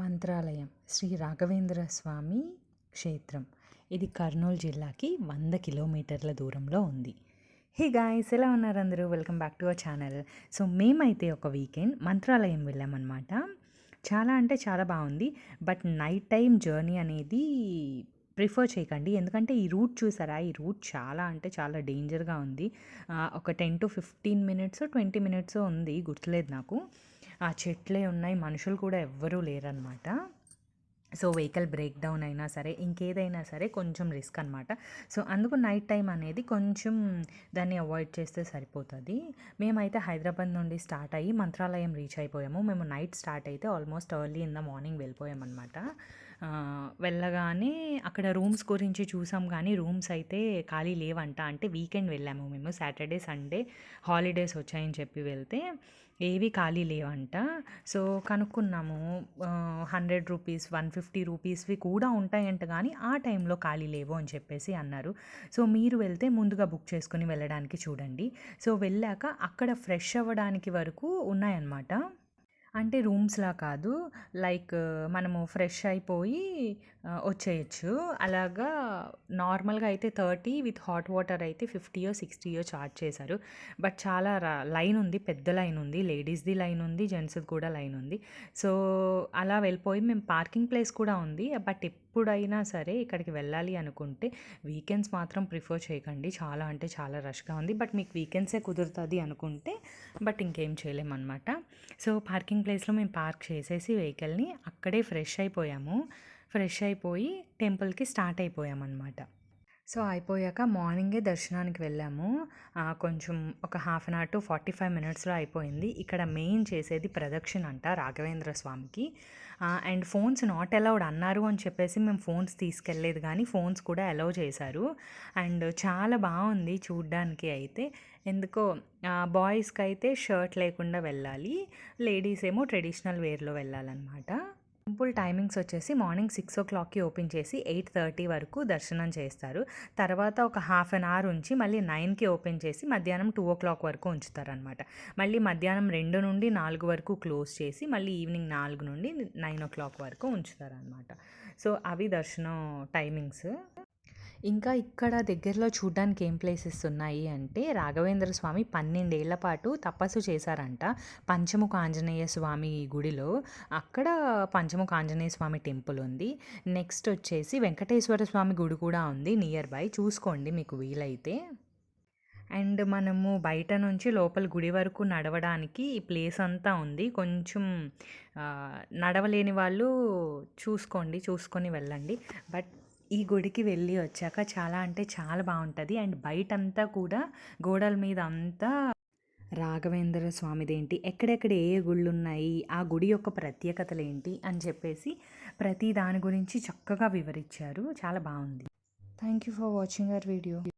మంత్రాలయం శ్రీ రాఘవేంద్ర స్వామి క్షేత్రం. ఇది కర్నూలు జిల్లాకి వంద కిలోమీటర్ల దూరంలో ఉంది. హే గాయస్ ఎలా ఉన్నారు అందరూ? Welcome back to our channel. So మేమైతే ఒక వీకెండ్ మంత్రాలయం వెళ్ళామన్నమాట. చాలా అంటే చాలా బాగుంది. బట్ నైట్ టైం జర్నీ అనేది ప్రిఫర్ చేయకండి. ఎందుకంటే ఈ రూట్ చూసారా? ఈ రూట్ చాలా అంటే చాలా డేంజర్గా ఉంది. ఒక ten to fifteen minutes twenty minutes ఉంది. గుర్తులేదు నాకు. ఆ చెట్లే ఉన్నాయి. మనుషులు కూడా ఎవ్వరూ లేరనమాట సో వెహికల్ బ్రేక్ డౌన్ అయినా సరే ఇంకేదైనా సరే కొంచెం రిస్క్ అనమాట సో అందుకు నైట్ టైం అనేది కొంచెం దాన్ని అవాయిడ్ చేస్తే సరిపోతుంది. మేమైతే హైదరాబాద్ నుండి స్టార్ట్ అయ్యి మంత్రాలయం రీచ్ అయిపోయాము. మేము నైట్ స్టార్ట్ అయితే almost early in the morning వెళ్ళిపోయామన్నమాట. వెళ్ళగానే అక్కడ రూమ్స్ గురించి చూసాం కానీ రూమ్స్ అయితే ఖాళీ లేవంట. అంటే వీకెండ్ వెళ్ళాము మేము సాటర్డే సండే హాలిడేస్ వచ్చాయని చెప్పి వెళ్తే ఏవి ఖాళీ లేవంట. సో కనుక్కున్నాము హండ్రెడ్ రూపీస్ వన్ ఫిఫ్టీ రూపీస్వి కూడా ఉంటాయంట కానీ ఆ టైంలో ఖాళీ లేవు అని చెప్పేసి అన్నారు. సో మీరు వెళ్తే ముందుగా బుక్ చేసుకుని వెళ్ళడానికి చూడండి. సో వెళ్ళాక అక్కడ ఫ్రెష్ అవ్వడానికి వరకు ఉన్నాయన్నమాట. అంటే రూమ్స్లా కాదు. లైక్ మనము ఫ్రెష్ అయిపోయి వచ్చేయచ్చు. అలాగా నార్మల్గా అయితే థర్టీ విత్ హాట్ వాటర్ అయితే ఫిఫ్టీయో సిక్స్టీయో చార్జ్ చేశారు. బట్ చాలా లైన్ ఉంది. పెద్ద లైన్ ఉంది. లేడీస్ది లైన్ ఉంది. జెంట్స్ది కూడా లైన్ ఉంది. సో అలా వెళ్ళిపోయి మేము పార్కింగ్ ప్లేస్ కూడా ఉంది. బట్ ఎప్పుడైనా సరే ఇక్కడికి వెళ్ళాలి అనుకుంటే వీకెండ్స్ మాత్రం ప్రిఫర్ చేయకండి. చాలా అంటే చాలా రష్గా ఉంది. బట్ మీకు వీకెండ్సే కుదురుతుంది అనుకుంటే బట్ ఇంకేం చేయలేమన్నమాట. సో పార్కింగ్ ప్లేస్లో మేము పార్క్ చేసేసి వెహికల్ని అక్కడే ఫ్రెష్ అయిపోయాము. ఫ్రెష్ అయిపోయి టెంపుల్కి స్టార్ట్ అయిపోయామన్నమాట. సో అయిపోయాక మార్నింగే దర్శనానికి వెళ్ళాము. కొంచెం ఒక half an hour to forty five మినిట్స్లో అయిపోయింది. ఇక్కడ మెయిన్ చేసేది ప్రదక్షిణ అంట రాఘవేంద్ర స్వామికి. అండ్ ఫోన్స్ నాట్ అలౌడ్ అన్నారు అని చెప్పేసి మేము ఫోన్స్ తీసుకెళ్ళలేదు కానీ ఫోన్స్ కూడా అలౌ చేశారు. అండ్ చాలా బాగుంది చూడ్డానికి అయితే. ఎందుకో బాయ్స్కి అయితే షర్ట్ లేకుండా వెళ్ళాలి. లేడీస్ ఏమో ట్రెడిషనల్ వేర్లో వెళ్ళాలన్నమాట. టెంపుల్ టైమింగ్స్ వచ్చేసి మార్నింగ్ సిక్స్ ఓ క్లాక్కి ఓపెన్ చేసి ఎయిట్ థర్టీ వరకు దర్శనం చేస్తారు. తర్వాత ఒక హాఫ్ అన్ అవర్ ఉంచి మళ్ళీ నైన్కి ఓపెన్ చేసి మధ్యాహ్నం టూ ఓ క్లాక్ వరకు ఉంచుతారనమాట మళ్ళీ మధ్యాహ్నం రెండు నుండి నాలుగు వరకు క్లోజ్ చేసి మళ్ళీ ఈవినింగ్ నాలుగు నుండి నైన్ ఓ క్లాక్ వరకు ఉంచుతారనమాట సో అవి దర్శనం టైమింగ్స్. ఇంకా ఇక్కడ దగ్గరలో చూడడానికి ఏం ప్లేసెస్ ఉన్నాయి అంటే రాఘవేంద్ర స్వామి పన్నెండేళ్ళ పాటు తపస్సు చేశారంట పంచముఖ ఆంజనేయ స్వామి గుడిలో. అక్కడ పంచముఖ ఆంజనేయ స్వామి టెంపుల్ ఉంది. నెక్స్ట్ వచ్చేసి వెంకటేశ్వర స్వామి గుడి కూడా ఉంది నియర్ బై. చూసుకోండి మీకు వీలైతే. అండ్ మనము బయట నుంచి లోపల గుడి వరకు నడవడానికి ఈ ప్లేస్ అంతా ఉంది. కొంచెం నడవలేని వాళ్ళు చూసుకోండి చూసుకొని వెళ్ళండి. బట్ ఈ గుడికి వెళ్ళి వచ్చాక చాలా అంటే చాలా బాగుంటుంది. అండ్ బయటంతా కూడా గోడల మీద అంతా రాఘవేంద్ర స్వామిదేంటి ఎక్కడెక్కడ ఏ గుళ్ళు ఉన్నాయి ఆ గుడి యొక్క ప్రత్యేకతలు ఏంటి అని చెప్పేసి ప్రతి దాని గురించి చక్కగా వివరించారు. చాలా బాగుంది. Thank you for watching our video